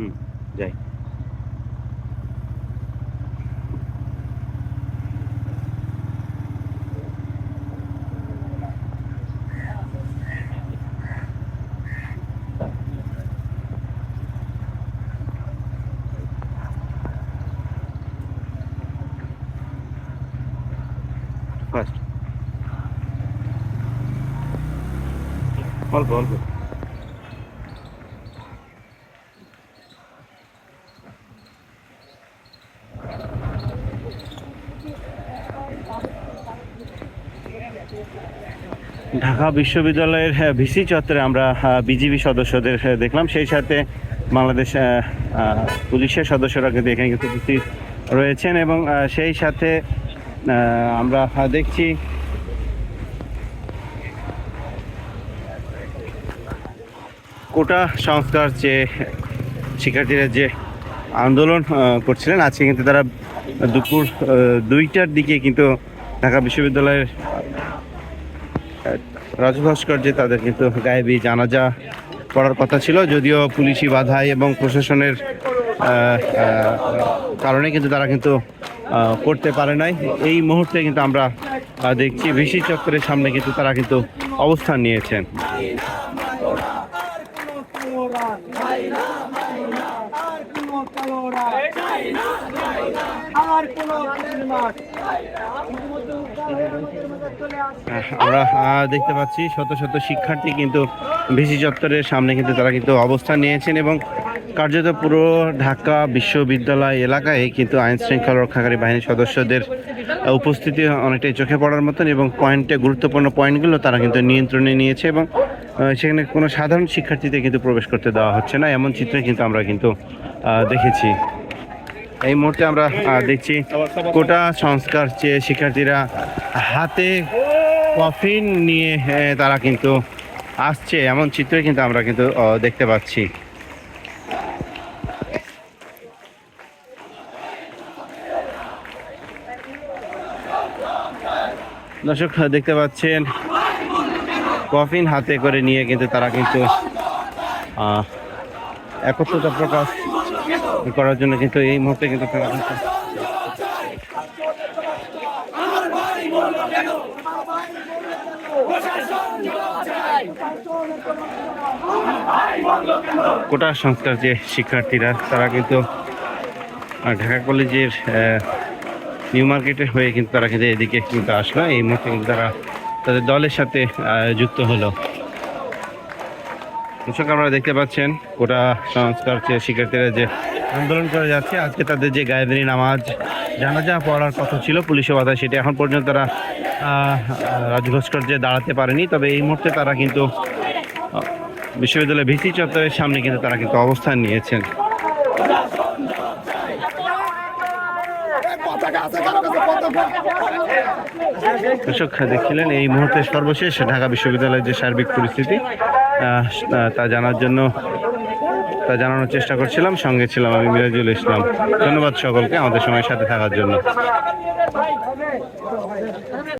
হুম যাই ফার্স্ট অল্প অল্প ঢাকা বিশ্ববিদ্যালয়ের আহ, ভিসি চত্বরে আমরা বিজিবি সদস্যদের দেখলাম। সেই সাথে বাংলাদেশ পুলিশের সদস্যরা কিন্তু এখানে কিন্তু উপস্থিত রয়েছেন এবং সেই সাথে আমরা দেখছি কোটা সংস্কার যে শিক্ষার্থীরা যে আন্দোলন করছিলেন আজকে কিন্তু তারা দুপুর দুইটার দিকে কিন্তু ঢাকা বিশ্ববিদ্যালয়ের রাজু ভাস্কর্যে তাদের কিন্তু গায়েবী জানাজা করার কথা ছিল, যদিও পুলিশি বাধাই এবং প্রশাসনের কারণে কিন্তু তারা কিন্তু করতে পারে নাই। এই মুহূর্তে কিন্তু আমরা দেখছি ভিসি চক্রের সামনে কিন্তু তারা কিন্তু অবস্থান নিয়েছেন। আর আমরা দেখতে পাচ্ছি শত শত শিক্ষার্থী কিন্তু ভিসি চত্বরের সামনে কিন্তু তারা কিন্তু অবস্থান নিয়েছেন এবং কার্যত পুরো ঢাকা বিশ্ববিদ্যালয় এলাকায় কিন্তু আইন শৃঙ্খলা রক্ষাকারী বাহিনীর সদস্যদের উপস্থিতি অনেকটাই চোখে পড়ার মতন এবং পয়েন্টে গুরুত্বপূর্ণ পয়েন্টগুলো তারা কিন্তু নিয়ন্ত্রণে নিয়েছে এবং সেখানে কোনো সাধারণ শিক্ষার্থীদের কিন্তু প্রবেশ করতে দেওয়া হচ্ছে না। এমন চিত্র কিন্তু আমরা কিন্তু দেখেছি। এই মুহূর্তে আমরা দেখছি কোটা সংস্কার চেয়ে শিক্ষার্থীরা হাতে কফিন নিয়ে তারা কিন্তু আসছে। এমন চিত্র কিন্তু আমরা কিন্তু দেখতে পাচ্ছি। দর্শক, দেখতে পাচ্ছেন কফিন হাতে করে নিয়ে কিন্তু তারা কিন্তু একত্রতা প্রকাশ করার জন্য কিন্তু এই মুহূর্তে কিন্তু তারা কোটা সংস্থার যে শিক্ষার্থীরা, তারা কিন্তু ঢাকা কলেজের নিউ মার্কেটের হয়ে কিন্তু তারা কিন্তু এদিকে কিন্তু আসলো। এই মুহূর্তে কিন্তু তারা তাদের দলের সাথে যুক্ত হলো। দর্শক, আপনারা দেখতে পাচ্ছেন কোটা সংস্কার শিক্ষার্থীরা যে আন্দোলন করে যাচ্ছে, আজকে তাদের যে গায়েবেরি নামাজ জানাজা পড়ার কথা ছিল পুলিশের বাধা সেটি এখন পর্যন্ত তারা রাজভাস্কর্যে দাঁড়াতে পারেনি, তবে এই মুহূর্তে তারা কিন্তু, বিশ্ববিদ্যালয়ের ভিসি চত্বরের সামনে কিন্তু তারা কিন্তু অবস্থান নিয়েছেন। দর্শক দেখছিলেন এই মুহূর্তে সর্বশেষ ঢাকা বিশ্ববিদ্যালয়ের যে সার্বিক পরিস্থিতি তা জানার জন্য, তা জানানোর চেষ্টা করছিলাম, সঙ্গে ছিলাম আমি, মিরাজুল ইসলাম। ধন্যবাদ সকলকে আমাদের সময়ের সাথে থাকার জন্য।